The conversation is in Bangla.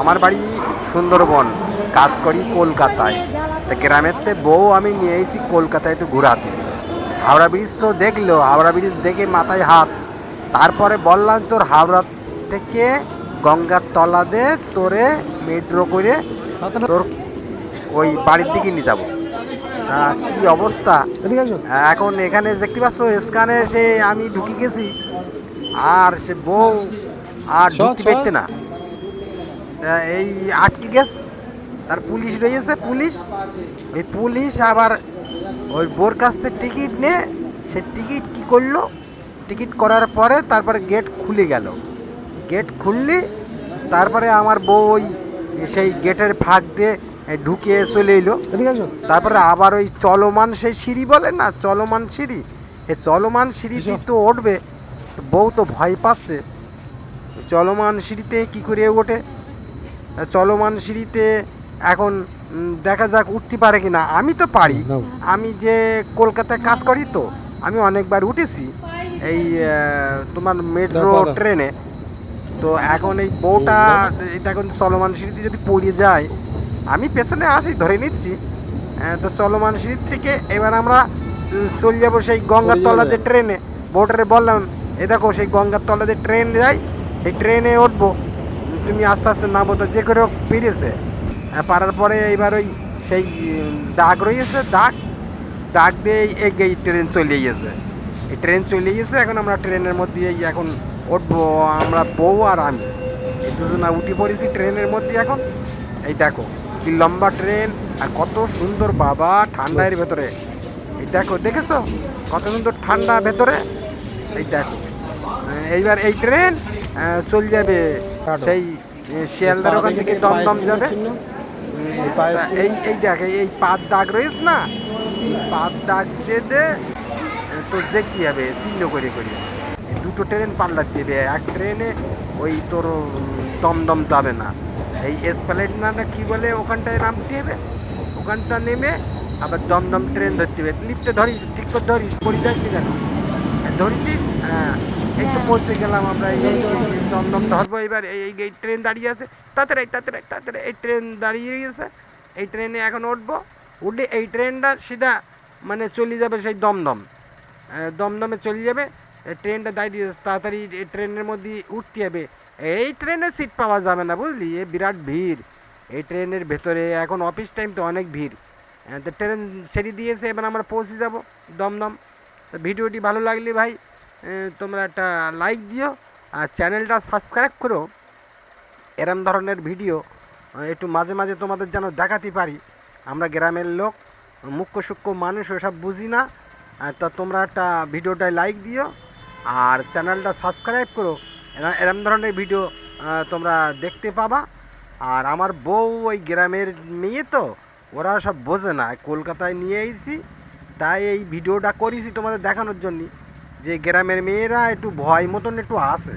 আমার বাড়ি সুন্দরবন কাজ করি কলকাতায়। তা গ্রামের তে বউ আমি নিয়ে এসেছি কলকাতায় একটু ঘোরাতে। হাওড়া ব্রিজ তো দেখল হাওড়া ব্রিজ দেখে মাথায় হাত। তারপরে বললাম তোর হাওড়া থেকে গঙ্গার তলাতে তোরে মেট্রো করে তোর ওই বাড়ির দিকে নিয়ে যাব। কি অবস্থা? এখন এখানে দেখতে পাচ্ছ স্কানে সে আমি ঢুকে গেছি। আর সে বউ আর ঢুকতে। পারতে না। এই আটকে গেছ। তার পুলিশ রয়েছে পুলিশ। ওই পুলিশ আবার ওই বোর কাছ থেকে টিকিট নে সে টিকিট কি করল? টিকিট করার পরে তারপরে গেট খুলে গেল। গেট খুললি তারপরে আমার বউ ওই সেই গেটের ফাঁক দিয়ে ঢুকে চলে এলো। তারপরে আবার ওই চলমান সেই সিঁড়ি বলে না চলমান সিঁড়ি। এ চলমান সিঁড়িতে তো উঠবে বউ তো ভয় পাচ্ছে। চলমান সিঁড়িতে কি করে ওঠে চলমান সিঁড়িতে এখন দেখা যাক উঠতে পারে কি না আমি তো পারি। আমি যে কলকাতায় কাজ করি তো আমি অনেকবার উঠেছি এই তোমার মেট্রো। ট্রেনে। তো এখন এই বউটা এখন চলমান সিঁড়িতে যদি পড়ে যায় আমি পেছনে আসি ধরে নিচ্ছি। তো চলমান সিঁড়ির থেকে এবার আমরা চলে যাব সেই গঙ্গার। তলাতে ট্রেনে। বউটারে বললাম এ দেখো সেই গঙ্গার তলাতে ট্রেন যায় সেই ট্রেনে উঠবো। তুমি আস্তে আস্তে নামবো তো, যে করে হোক পেরেছে। পারার পরে এবার ওই সেই দাগ রয়েছে, দাগ। দাগ দিয়ে এই ট্রেন চলে গেছে। এই ট্রেন চলে গেছে, এখন আমরা ট্রেনের মধ্যে এখন উঠবো, আমরা বউ আর আমি। এই দুজনা উঠে পড়েছি ট্রেনের মধ্যে এখন। এই দেখো, কি লম্বা ট্রেন আর কত সুন্দর বাবা ঠান্ডার ভেতরে। এই দেখো, দেখেছ? কত সুন্দর ঠান্ডা ভেতরে। এই দেখো এইবার এই ট্রেন চলে যাবে। সেই শিয়ালদার ওখান থেকে দমদম যাবে। এই এই দেখ এই- পাত দাগ রয়েছে না? এই পাত দাগ দে এ, তো যেতে হবে? চিহ্ন করে করে। দুটো ট্রেন পাল্টাতে হবে। এক ট্রেনে ওই তোর দমদম যাবে না। এই এসপ্যালেট না না কি বলে ওখানটায় নামতে হবে? ওখানটা নেমে আবার দমদম ট্রেন ধরতে হবে। লিফটে ধরিস ঠিক করে ধরিস পড়ে যাস নি কেন? হ্যাঁ, ধরেছিস হ্যাঁ। এই তো পৌঁছে গেলাম আমরা এই দমদম ধরবো এবার এই এই- ট্রেন দাঁড়িয়ে আছে। তাড়াতাড়ি তাড়াতাড়ি তাড়াতাড়ি এই ট্রেন দাঁড়িয়ে রয়েছে এই ট্রেনে এখন উঠবো। উঠলে এই ট্রেনটা সিধা মানে চলে যাবে সেই দমদম। দমদমে চলে যাবে। ট্রেনটা দাঁড়িয়ে তাড়াতাড়ি এই ট্রেনের মধ্যে উঠতে হবে। এই ট্রেনে সিট পাওয়া যাবে না বুঝলি? এ বিরাট ভিড়। এই ট্রেনের ভেতরে এখন অফিস টাইম তো অনেক ভিড়। তো ট্রেন ছেড়ে দিয়েছে এবার আমরা পৌঁছে যাব দমদম। তো ভিডিওটি ভালো লাগলে ভাই তোমরা একটা লাইক দিও আর চ্যানেলটা সাবস্ক্রাইব করো। এরম ধরনের ভিডিও একটু মাঝে মাঝে তোমাদের যেন দেখাতে পারি। আমরা গ্রামের লোক, মুখ্য সূক্ষ্ম মানুষ, ওসব বুঝি না। তা তোমরা একটা ভিডিওটায় লাইক দিও আর চ্যানেলটা সাবস্ক্রাইব করো। এরা- এরম ধরনের ভিডিও তোমরা দেখতে পাবা। আর আমার বউ ওই গ্রামের মেয়ে তো, ওরা সব বোঝে না। কলকাতায় নিয়ে এসেছি তাই এই ভিডিওটা করেছি তোমাদের দেখানোর জন্য। যে গ্রামের মেয়েরা একটু ভয় মতন একটু আসে